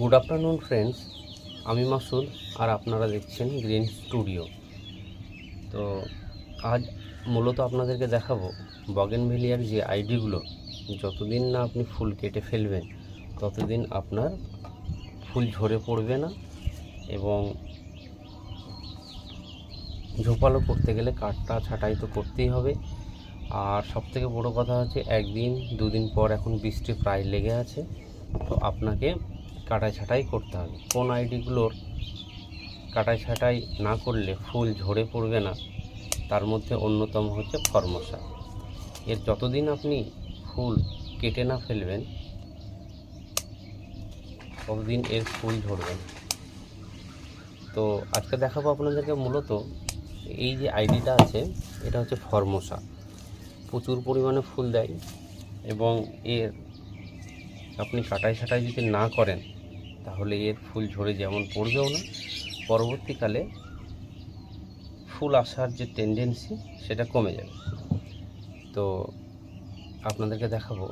Good afternoon friends আমি মাসুদ আর আপনারা দেখছেন গ্রিন স্টুডিও তো আজ মূলত আপনাদেরকে দেখাবো বগেনভেলিয়ার যে আইডিগুলো, যতদিন না আপনি ফুল কেটে ফেলবেন, ততদিন আপনার ফুল ঝরে পড়বে না এবং ঝোপালো করতে গেলে কাঠটা ছাঁটাই তো করতেই হবে। আর সবথেকে বড় কথা হচ্ছে, একদিন, দুদিন পর এখন বৃষ্টি প্রায় লেগে আছে। তো আপনাকে কাটাই ছাঁটাই করতে হবে। কোন আইডিগুলোর কাটাই ছাঁটাই না করলে ফুল ঝরে পড়বে না, তার মধ্যে অন্যতম হচ্ছে ফরমসা। এর যতদিন আপনি ফুল কেটে না ফেলবেন, ততদিন এর ফুল ঝরবে না। তো আজকে দেখাবো আপনাদেরকে মূলত এই যে আইডিটা আছে, এটা হচ্ছে ফরমসা। প্রচুর পরিমাণে ফুল দেয় এবং এর আপনি কাটাই ছাটাই যদি না করেন তাহলে এর ফুল ঝরে যেমন পড়বেও না, পরবর্তীকালে ফুল আসার যে টেন্ডেন্সি সেটা কমে যাবে। তো আপনাদেরকে দেখাবো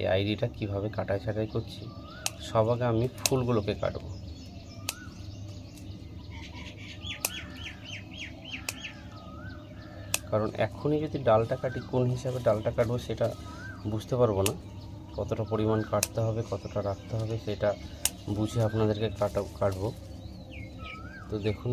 এই আইডিটা কীভাবে কাটাই ছাটাই করছি। সব আগে আমি ফুলগুলোকে কাটবো। কারণ এখনই যদি ডালটা কাটি, কোন হিসাবে ডালটা কাটবো সেটা বুঝতে পারব না। কতটা পরিমাণ কাটতে হবে, কতটা রাখতে হবে সেটা বুঝে আপনাদেরকে কাটা কাটবো। তো দেখুন।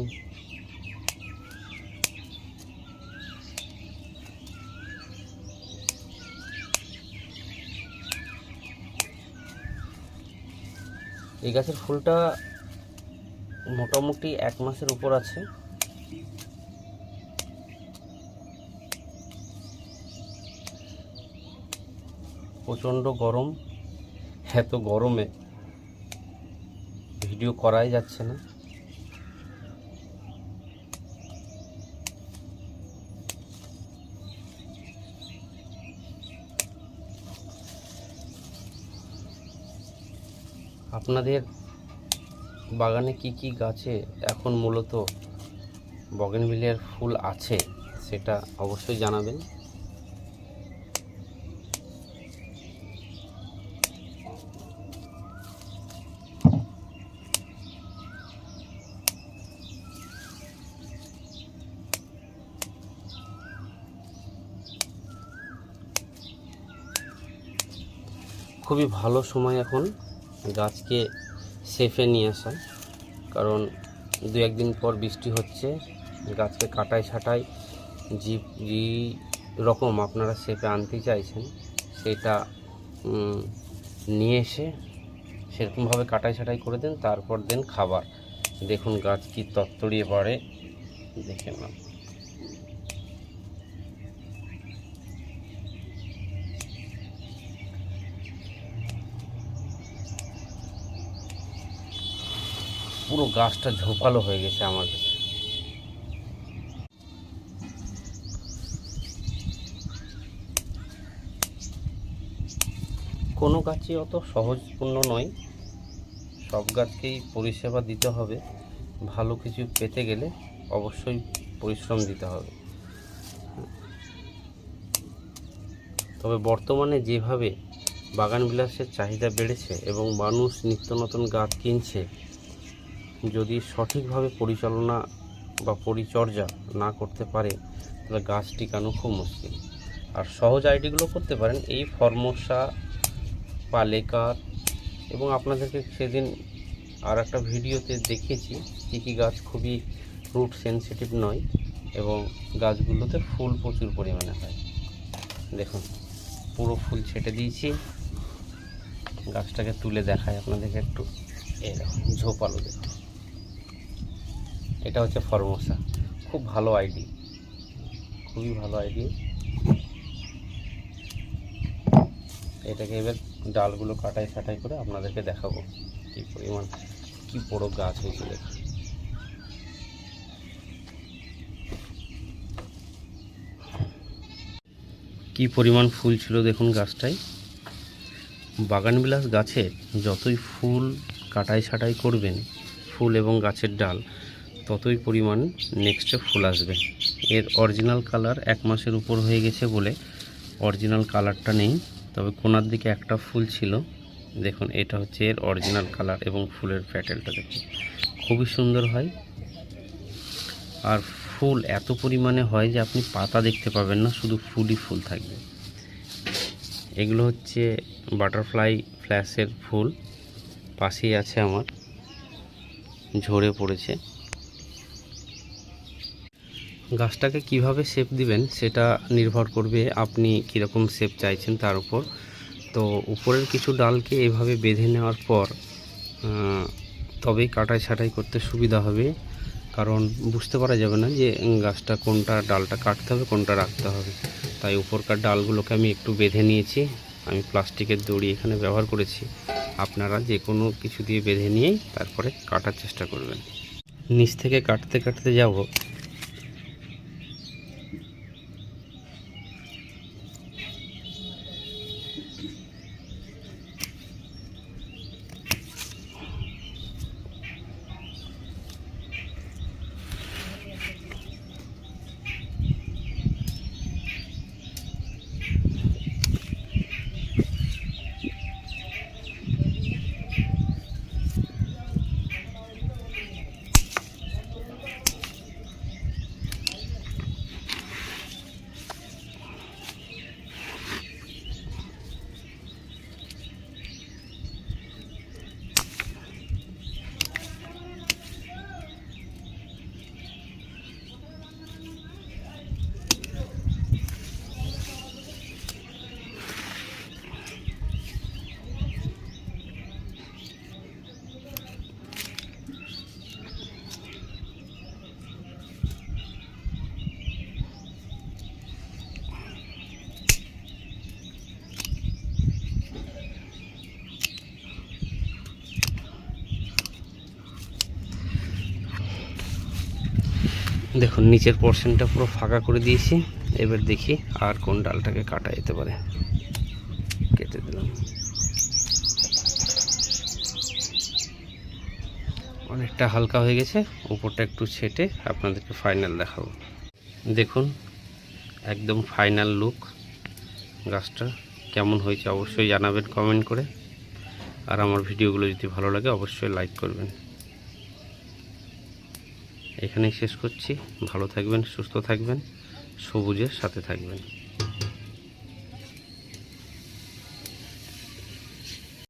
এই গাছের ফুলটা মোটামুটি এক মাসের উপর আছে। প্রচণ্ড গরম। এত গরমে ভিডিও করাই যাচ্ছে না। আপনাদের বাগানে কি কি গাছে এখন মূলত বগেনভিলিয়ার ফুল আছে, সেটা অবশ্যই জানাবেন। খুবই ভালো সময় এখন গাছকে সেফে নিয়ে আসা। কারণ দু একদিন পর বৃষ্টি হচ্ছে, গাছকে কাটাই ছাটাই যে যে রকম আপনারা সেফে আনতে চাইছেন, সেটা নিয়ে এসে সেরকমভাবে কাটাই ছাটাই করে দেন, তারপর দেন খাবার। দেখুন গাছ কি তত্তড়িয়ে পড়ে দেখে না পুরো গাছটা ঝোপালো হয়ে গেছে আমার কাছে। কোনো গাছই অত সহজপূর্ণ নয়। সব গাছকেই পরিষেবা দিতে হবে। ভালো কিছু পেতে গেলে অবশ্যই পরিশ্রম দিতে হবে। তবে বর্তমানে যেভাবে বাগান বিলাসের চাহিদা বেড়েছে এবং মানুষ নিত্য নতুন গাছ কিনছে যদি সঠিকভাবে পরিচালনা বা পরিচর্যা না করতে পারে, তাহলে গাছ টিকানো খুব মুশকিল। আর সহজ আইডিগুলো করতে পারেন, এই ফর্মসা, পালেকার, এবং আপনাদেরকে সেদিন আর একটা ভিডিওতে দেখেছি কী কী গাছ খুবই রুট সেনসিটিভ নয় এবং গাছগুলোতে ফুল প্রচুর পরিমাণে হয়। দেখুন, পুরো ফুল ছেটে দিয়েছি। গাছটাকে তুলে দেখায় আপনাদেরকে একটু। দেখুন, ঝোপালো দেখুন। এটা হচ্ছে ফরমোসা খুব ভালো আইডি। খুবই ভালো আইডি। এটাকে এবার ডালগুলো কাটাই ছাটাই করে আপনাদেরকে দেখাবো কি পরিমাণ, কি বড় গাছ হয়েছে দেখুন। কি পরিমাণ ফুল ছিল দেখুন গাছটায়। বাগানবিলাস গাছের যতই ফুল কাটাই ছাটাই করবেন, ফুল এবং গাছের ডাল ততই পরিমাণ নেক্সটে ফুল আসবে। এর অরিজিনাল কালার এক মাসের উপর হয়ে গেছে বলে অরিজিনাল কালারটা নেই। তবে কোনার দিকে একটা ফুল ছিল। দেখুন, এটা হচ্ছে এর অরিজিনাল কালার এবং ফুলের প্যাটেলটা দেখুন। খুবই সুন্দর হয়। আর ফুল এত পরিমাণে হয় যে আপনি পাতা দেখতে পাবেন না, শুধু ফুলই ফুল থাকবে। এগুলো হচ্ছে বাটারফ্লাই ফ্ল্যাশের ফুল। পাশেই আছে আমার। ঝরে পড়েছে। গাছটাকে কীভাবে শেপ দিবেন সেটা নির্ভর করবে আপনি কীরকম শেপ চাইছেন তার উপর। তো উপরের কিছু ডালকে এভাবে বেঁধে নেওয়ার পর তবেই কাটাই ছাঁটাই করতে সুবিধা হবে। কারণ বুঝতে পারা যাবে না যে গাছটা কোনটা ডালটা কাটতে হবে, কোনটা রাখতে হবে। তাই উপরকার ডালগুলোকে আমি একটু বেঁধে নিয়েছি। আমি প্লাস্টিকের দড়ি এখানে ব্যবহার করেছি। আপনারা যে কোনো কিছু দিয়ে বেঁধে নিয়েই তারপরে কাটার চেষ্টা করবেন। নিচ থেকে কাটতে কাটতে যাব। দেখুন, নিচের পোর্শনটা পুরো ফাঁকা করে দিয়েছি। এবার দেখি আর কোন ডালটাকে কাটা যেতে পারে। কেটে দিলাম। অনেকটা হালকা হয়ে গেছে, উপরটা একটু ছেটে আপনাদেরকে ফাইনাল দেখাবো। দেখুন, একদম ফাইনাল লুক গাছটা কেমন হয়েছে অবশ্যই জানাবেন কমেন্ট করে। আর আমার ভিডিওগুলো যদি ভালো লাগে, অবশ্যই লাইক করবেন। এখানেই শেষ করছি। ভালো থাকবেন সুস্থ থাকবেন সবুজের সাথে থাকবেন।